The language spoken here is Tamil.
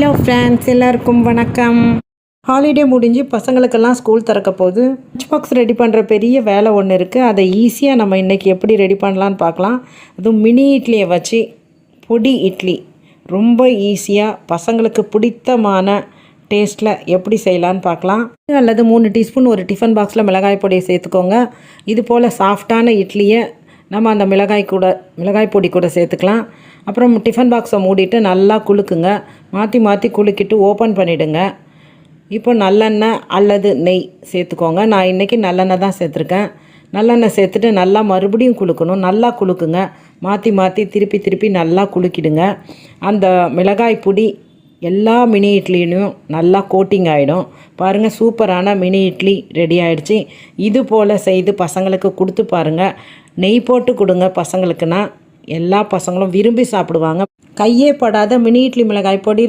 ஹலோ ஃப்ரெண்ட்ஸ் எல்லாருக்கும் வணக்கம். ஹாலிடே முடிஞ்சு பசங்களுக்கெல்லாம் ஸ்கூல் திறக்க போது லஞ்ச் பாக்ஸ் ரெடி பண்ணுற பெரிய வேலை ஒன்று இருக்குது அதை ஈஸியாக நம்ம இன்றைக்கி எப்படி ரெடி பண்ணலான்னு பார்க்கலாம். அதுவும் மினி இட்லியை வச்சு பொடி இட்லி. ரொம்ப ஈஸியாக பசங்களுக்கு பிடித்தமான டேஸ்ட்டில் எப்படி செய்யலான்னு பார்க்கலாம். அல்லது மூணு டீஸ்பூன் ஒரு டிஃபன் பாக்ஸில் மிளகாய் பொடியை சேர்த்துக்கோங்க. இது போல் சாஃப்டான இட்லியை நம்ம அந்த மிளகாய் கூட மிளகாய் பொடி கூட சேர்த்துக்கலாம். அப்புறம் டிஃபன் பாக்ஸை மூடிட்டு நல்லா குலுக்குங்க. மாற்றி மாற்றி குலுக்கிட்டு ஓப்பன் பண்ணிவிடுங்க இப்போ நல்லெண்ணெய் அல்லது நெய் சேர்த்துக்கோங்க. நான் இன்றைக்கி நல்லெண்ணெய் தான் சேர்த்துருக்கேன். நல்லெண்ணெய் சேர்த்துட்டு நல்லா மறுபடியும் குலுக்கணும். நல்லா குலுக்குங்க. மாற்றி மாற்றி திருப்பி திருப்பி நல்லா குலுக்கிடுங்க. அந்த மிளகாய் பொடி எல்லா மினி இட்லிலையும் நல்லா கோட்டிங் ஆகிடும் பாருங்கள் சூப்பரான மினி இட்லி ரெடி ஆகிடுச்சி இது போல் செய்து பசங்களுக்கு கொடுத்து பாருங்கள் நெய் போட்டு கொடுங்க பசங்களுக்குன்னா. எல்லா பசங்களும் விரும்பி சாப்பிடுவாங்க. கையே படாத மினி இட்லி மிளகாய் பொடி